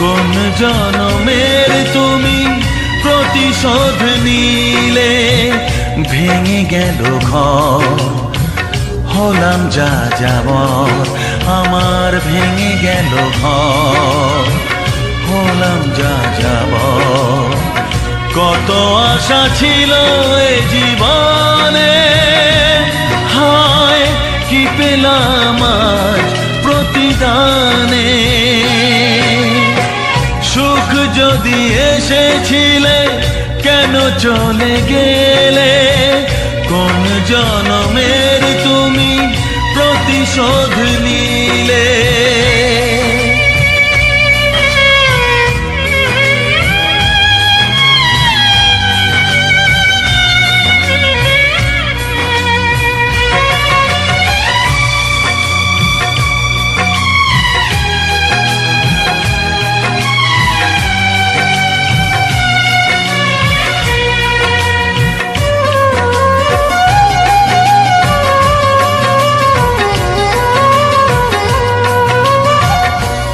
কোন জনমের তুমি প্রতিশোধ নিলে, ভেঙে গেল ঘর। হলাম যা যাব আমার ভেঙে গেল ঘর। হলাম যা যাব কত আশা ছিল এ জীবনে। হায়, কি পেলাম আজ প্রতিদানে? সুখ যদি এসেছিলে কেন চলে গেলে? কোন জনমের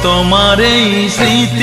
তোমার এই স্মৃতি